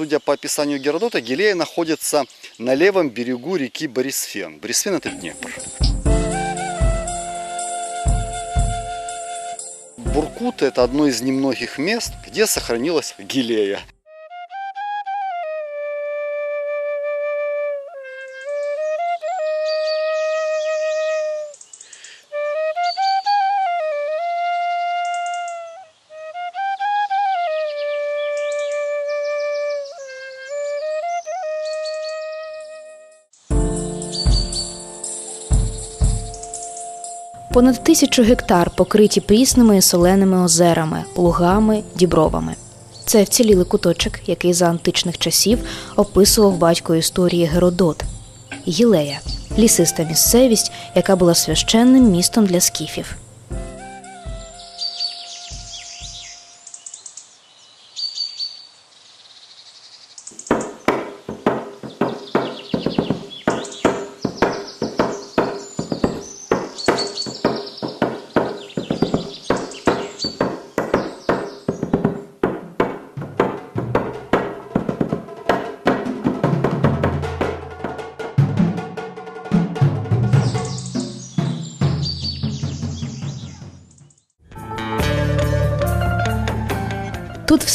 судя по описанию Геродота, Гилея находится на левом берегу реки Борисфен. Борисфен – это Днепр. Буркут – это одно из немногих мест, где сохранилась Гилея. Понад тисячу гектар покриті прісними і соленими озерами, лугами, дібровами. Це вцілілий куточок, який за античних часів описував батько історії Геродот. Гілея лісиста місцевість, яка була священним містом для скіфів.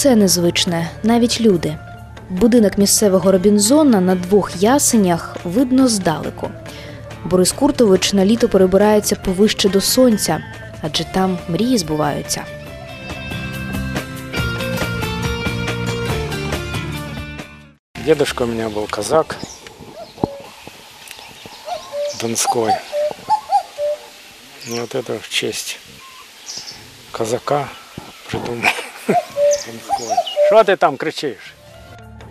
Тут все незвичне, навіть люди. Будинок місцевого Робінзона на двох ясенях видно здалеку. Борис Куртович на літо перебирається повище до сонця, адже там мрії збуваються. Дедушка у меня был казак Донской. И вот это в честь казака придумал. Що ти там кричиш?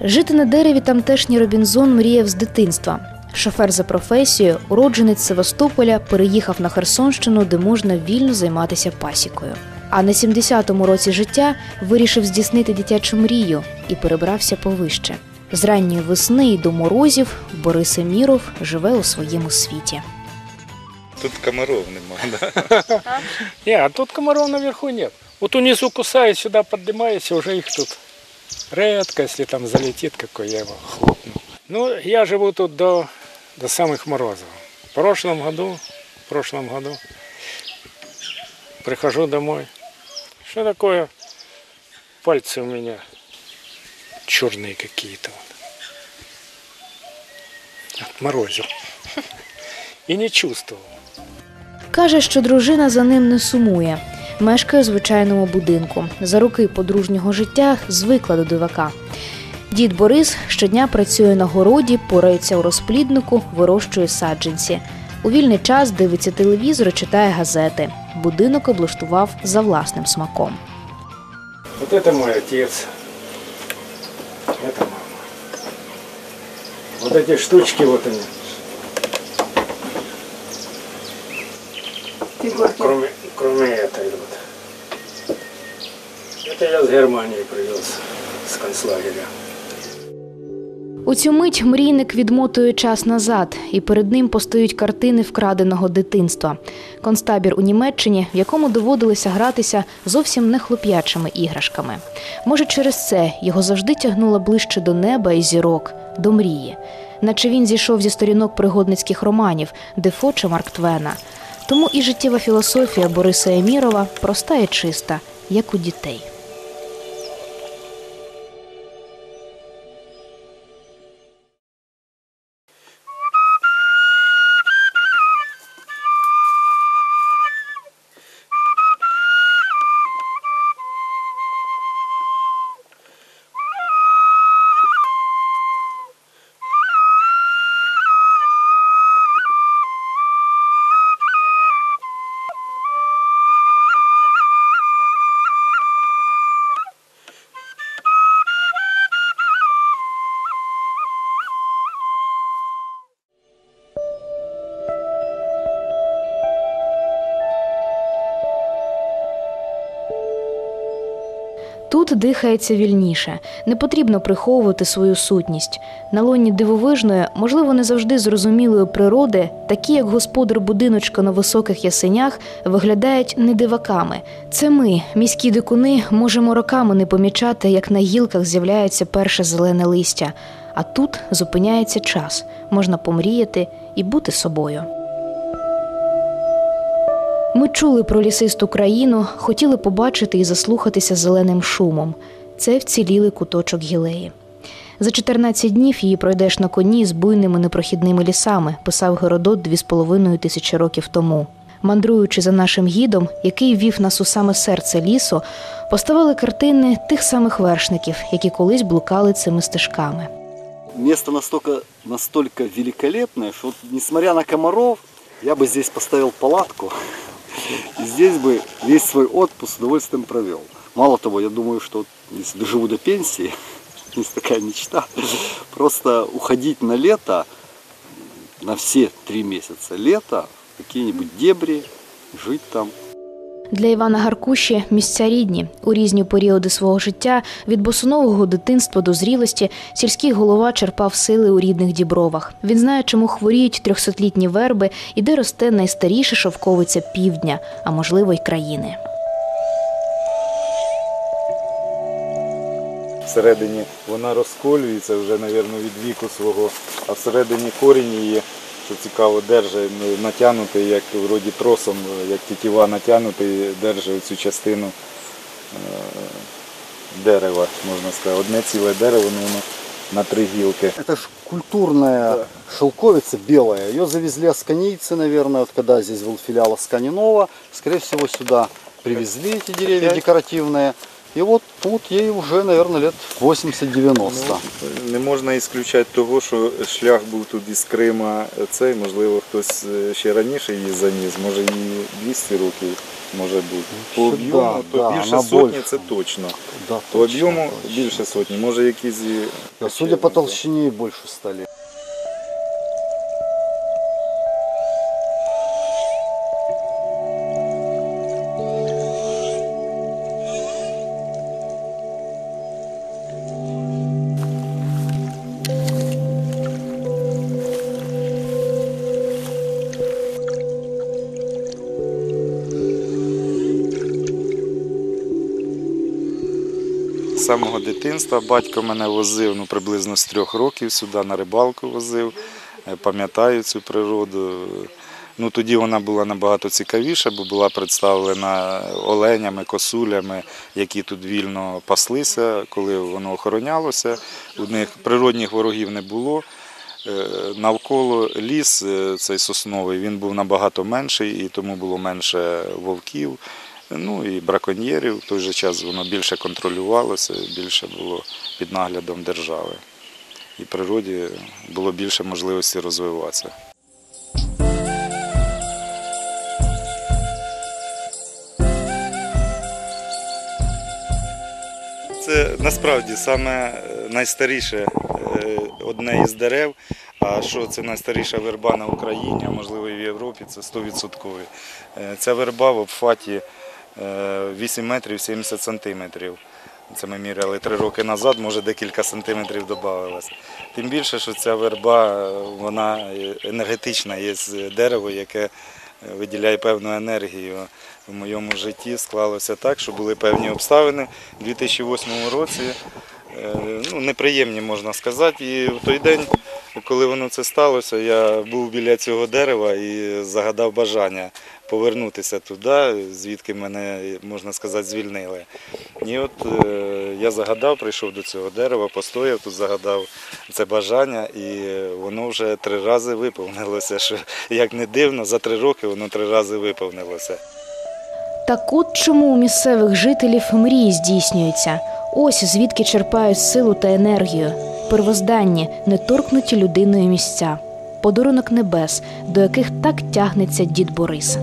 Жити на дереві тамтешній Робінзон мріяв з дитинства. Шофер за професією, уродженець Севастополя, переїхав на Херсонщину, де можна вільно займатися пасікою. А на 70-му році життя вирішив здійснити дитячу мрію і перебрався повище. З ранньої весни й до морозів Борис Еміров живе у своєму світі. Тут комаров нема, да? А тут комаров наверху нет. Вот унизу кусает, сюда поднимается, уже их тут редко, если там залетит какой, я его хлопну. Ну, я живу тут до, до самых морозов. В прошлом году, в прошлом году прихожу домой. Что такое? Пальцы у меня черные какие-то. Вот. Отморозил. И не чувствовал. Каже, що дружина за ним не сумує. Мешкає у звичайному будинку. За роки подружнього життя звикла до дивака. Дід Борис щодня працює на городі, порається у розпліднику, вирощує саджанці. У вільний час дивиться телевізор і читає газети. Будинок облаштував за власним смаком. Вот это мой отец. Это мама. Вот эти штучки вот они. Кроме, кроме этой вот. Это я с Германии привез с концлагеря. У цю мить мрійник відмотує час назад, і перед ним постають картини вкраденого дитинства. Концтабір у Німеччині, в якому доводилося гратися зовсім не хлоп'ячими іграшками. Може, через це його завжди тягнуло ближче до неба і зірок, до мрії. Наче він зійшов зі сторінок пригодницьких романів Дефо чи Марк Твена. Тому і життєва філософія Бориса Емірова проста і чиста, як у дітей. Дихається вільніше, не потрібно приховувати свою сутність. На лоні дивовижної, можливо, не завжди зрозумілої природи, такі як господар будиночка на високих ясенях, виглядають не диваками. Це ми, міські дикуни, можемо роками не помічати, як на гілках з'являється перше зелене листя. А тут зупиняється час, можна помріяти і бути собою. Ми чули про лісисту країну, хотіли побачити і заслухатися зеленим шумом. Це вцілілий куточок гілеї. За 14 днів її пройдеш на коні з буйними непрохідними лісами, писав Геродот дві з половиною тисячі років тому. Мандруючи за нашим гідом, який вів нас у саме серце лісу, поставили картини тих самих вершників, які колись блукали цими стежками. Место настолько, настолько великолепное, что вот, несмотря на комаров, я бы здесь поставил палатку. И здесь бы весь свой отпуск с удовольствием провел. Мало того, я думаю, что если доживу до пенсии, есть такая мечта, просто уходить на лето, на все три месяца лета, какие-нибудь дебри, жить там. Для Івана Гаркуші місця рідні у різні періоди свого життя від босонового дитинства до зрілості сільський голова черпав сили у рідних дібровах. Він знає, чому хворіють трьохсотлітні верби і де росте найстаріша шовковиця півдня, а можливо й країни. Всередині вона розколюється вже, мабуть, від віку свого, а всередині корінь її, що цікаво, держить ну, натягнутий, як вроді тросом, як тітіва натягнутий, держить цю частину е, дерева, можна сказати. Одне ціле дерево, ну, воно на три гілки. Это ж культурная шелковица белая. Ее завезли асканийцы, наверное, вот когда здесь был филиал Асканинова. Скорее всего, сюда привезли эти деревья Опять? декоративные. И вот тут ей уже, наверное, лет 80-90. Ну, не можна ісключати того, що шлях був тут із Крима цей, можливо, хтось е, ще раніше її заніс, може її 200 років може бути. По об'єму да, то да, більше сотні більше. це точно. Да, По об'єму більше сотні, може якісь. Да, судя по толщине, и больше Самого дитинства батько мене возив ну, приблизно з трьох років сюди на рибалку возив. Е, Пам'ятаю цю природу. Ну, тоді вона була набагато цікавіша, бо була представлена оленями, косулями, які тут вільно паслися, коли воно охоронялося. У них природних ворогів не було. Е, Навколо ліс е, цей сосновий він був набагато менший, і тому було менше вовків, ну і браконьєрів. В той же час воно більше контролювалося, більше було під наглядом держави. І природі було більше можливості розвиватися. Це насправді саме е, найстаріше е, одне із дерев. А що це найстаріша верба на Україні, а можливо і в Європі, це 100%. Е, Ця верба в обхваті е, 8 метрів 70 сантиметрів. Це ми міряли три роки назад, може декілька сантиметрів додавалось. Тим більше, що ця верба е, вона е, енергетична, є дерево, яке е, виділяє певну енергію. В моєму житті склалося так, що були певні обставини у 2008 році. е, Ну, неприємні можна сказати. І в той день, коли воно це сталося, я був біля цього дерева і загадав бажання повернутися туди, звідки мене, можна сказати, звільнили. І от е, я загадав, прийшов до цього дерева, постояв тут, загадав це бажання, і воно вже три рази виповнилося. Що, як не дивно, за три роки воно три рази виповнилося. Так от чому у місцевих жителів мрії здійснюються. Ось звідки черпають силу та енергію. Первозданні, не торкнуті людиною місця, подарунок небес, до яких так тягнеться дід Борис.